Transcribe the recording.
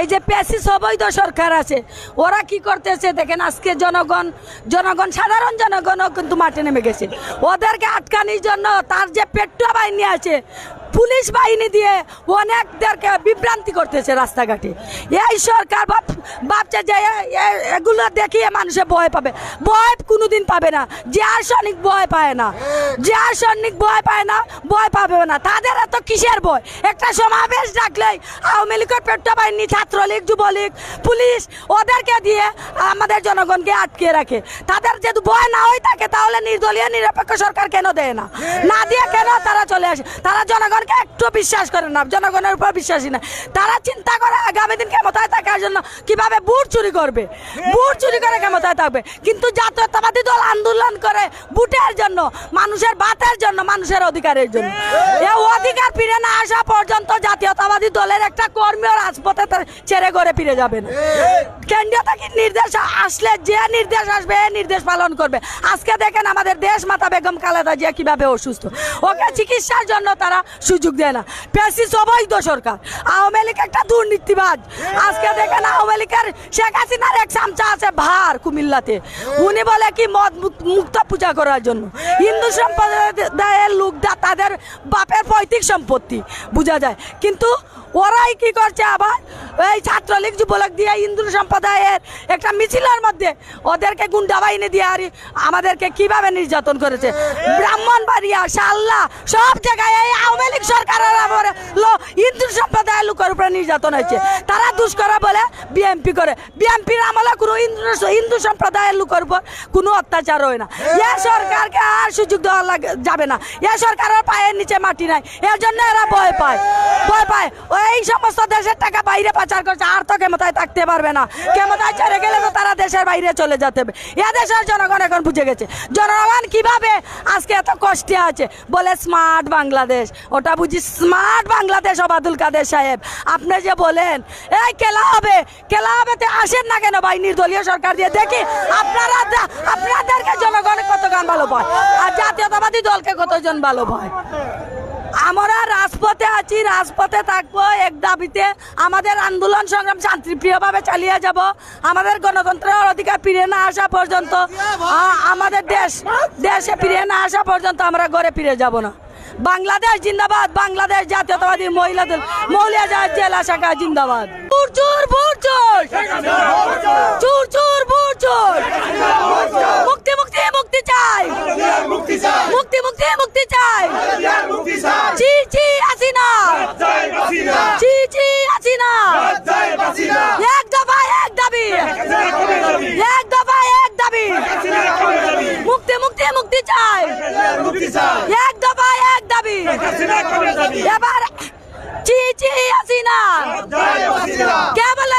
এই যে পেসি সবই তো সরকার আছে। ওরা কি করতেছে দেখেন, আজকে জনগণ জনগণ, সাধারণ জনগণও কিন্তু মাঠে নেমে গেছে। ওদেরকে আটকানির জন্য তার যে পেট্রো বাহিনী আছে পুলিশ বাহিনী দিয়ে অনেকদেরকে বিভ্রান্তি করতেছে রাস্তাঘাটে। এই সরকার ভাব ভাবছে যে এগুলো দেখিয়ে মানুষে ভয় পাবে। ভয় কোনোদিন পাবে না। যে সৈনিক ভয় পায় না। যে সৈনিক ভয় পায় না, ভয় পাবে না। তাদের এত কিসের ভয়? একটা সমাবেশ ডাকলেই আওয়ামী লীগের পেট্রো বাহিনী ছাত্রলীগ, যুবলীগ, পুলিশ ওদেরকে দিয়ে আমাদের জনগণকে আটকে রাখে। তাদের যদি ভয় না হয়ে থাকে, তাহলে নির্দলীয়, নিরপেক্ষ সরকার কেন দেয় না? না দিয়ে কেন তারা চলে আসে? তারা জনগণকে একটু বিশ্বাস করে না, জনগণের উপর বিশ্বাসী না। তারা চিন্তা করে আগামী দিন ক্ষমতায় থাকার জন্য কীভাবে বুট চুরি করবে? বুট চুরি করে ক্ষমতায় থাকবে। কিন্তু জাতীয়তাবাদী দল আন্দোলন করে বুটের জন্য, মানুষের বাতের জন্য, মানুষের অধিকারের জন্য। অধিকার ফিরে না আসা পর্যন্ত জাতীয়তাবাদী দলের একটা কর্মীও রাজপথে ছেড়ে ঘরে ফিরে যাবে না। কেন্দ্রীয় থেকে নির্দেশ আসলে যে নির্দেশ আসবে এই নির্দেশ পালন করবে। আজকে দেখেন আমাদের দেশ মাতা বেগম খালেদা জিয়া কীভাবে অসুস্থ। ওকে চিকিৎসার জন্য তারা সুযোগ দেয় না। পেশি সবাই তো সরকার। আওয়ামী লীগ একটা দুর্নীতিবাজ। আজকে দেখেন আওয়ামী লীগের শেখ হাসিনার এক চামচা আছে ভার কুমিল্লাতে। উনি বলে কি, মদ মুক- মুক্ত পূজা করার জন্য। হিন্দু সম্প্রদায়ের লোকটা তাদের বাপের পৈতৃক সম্পত্তি, বোঝা যায়। কিন্তু ওরাই কি করছে আবার? এই ছাত্রলীগ, যুবলীগ দিয়ে হিন্দু সম্প্রদায়ের একটা মিছিলের মধ্যে ওদেরকে গুন্ডা বাহিনী দিয়ে আর আমাদেরকে কীভাবে নির্যাতন করেছে? ব্রাহ্মণবাড়িয়া শাল্লা সব জায়গায় এই আওয়ামী লীগ সরকারের হিন্দু সম্প্রদায়ের লোকের উপরে নির্যাতন হয়েছে। তারা দুষ্করা বলে বিএমপি করে। বিএমপির আমলে কোনো হিন্দু হিন্দু সম্প্রদায়ের লোকের উপর কোনো অত্যাচার হয় না। এ সরকারকে আর সুযোগ দেওয়া লাগে, যাবে না। এ সরকারের পায়ের নিচে মাটি নাই। এর জন্য এরা ভয় পায়। ভয় পায়। এই সমস্ত দেশের টাকা বাইরে পাচার করছে, আর তো ক্ষমতায় থাকতে পারবে না। ক্ষমতায় ছেড়ে গেলে তো তারা দেশের বাইরে চলে যেতে হবে। এ দেশের জনগণ এখন বুঝে গেছে। জনগণ কীভাবে আজকে এত কষ্টে আছে? বলে স্মার্ট বাংলাদেশ। ওটা বুঝি স্মার্ট বাংলাদেশ, অবাদুল কাদের সাহেব। আপনি যে বলেন, এই খেলা হবে খেলা হবে, তো আসেন না কেন ভাই? নির্দলীয় সরকার দিয়ে দেখি আপনারা আপনাদেরকে জনগণ কতক্ষণ ভালো পায়? আর জাতীয়তাবাদী দলকে কতজন ভালো পায়? আমরা রাজপথে আছি, রাজপথে থাকব। এক দাবিতে আমাদের আন্দোলন সংগ্রাম শান্তিপ্রিয়ভাবে চালিয়ে যাব। আমাদের গণতন্ত্রের অধিকার ফিরে না আসা পর্যন্ত আমাদের দেশ, দেশে ফিরে না আসা পর্যন্ত আমরা ঘরে ফিরে যাব না। বাংলাদেশ জিন্দাবাদ, বাংলাদেশ জাতীয়তাবাদী মহিলা দল মৌলিয়া জেলা শাখা জিন্দাবাদ। চুর চুর ভুর চুর চুর চুর ভুর চুর মুক্তি মুক্তি মুক্তি চাই মুক্তি চাই মুক্তি মুক্তি মুক্তি চাই মুক্তি চাই জি জি হাসিনা জয় বাসিনা জি জি হাসিনা জয় বাসিনা এক দফা এক দাবি হাসিনা কবে যাবি এক দফা এক দাবি হাসিনা কবে যাবি মুক্তি চাই। এক দফায় এক দাবি। এবার চি চি জয় কে বলে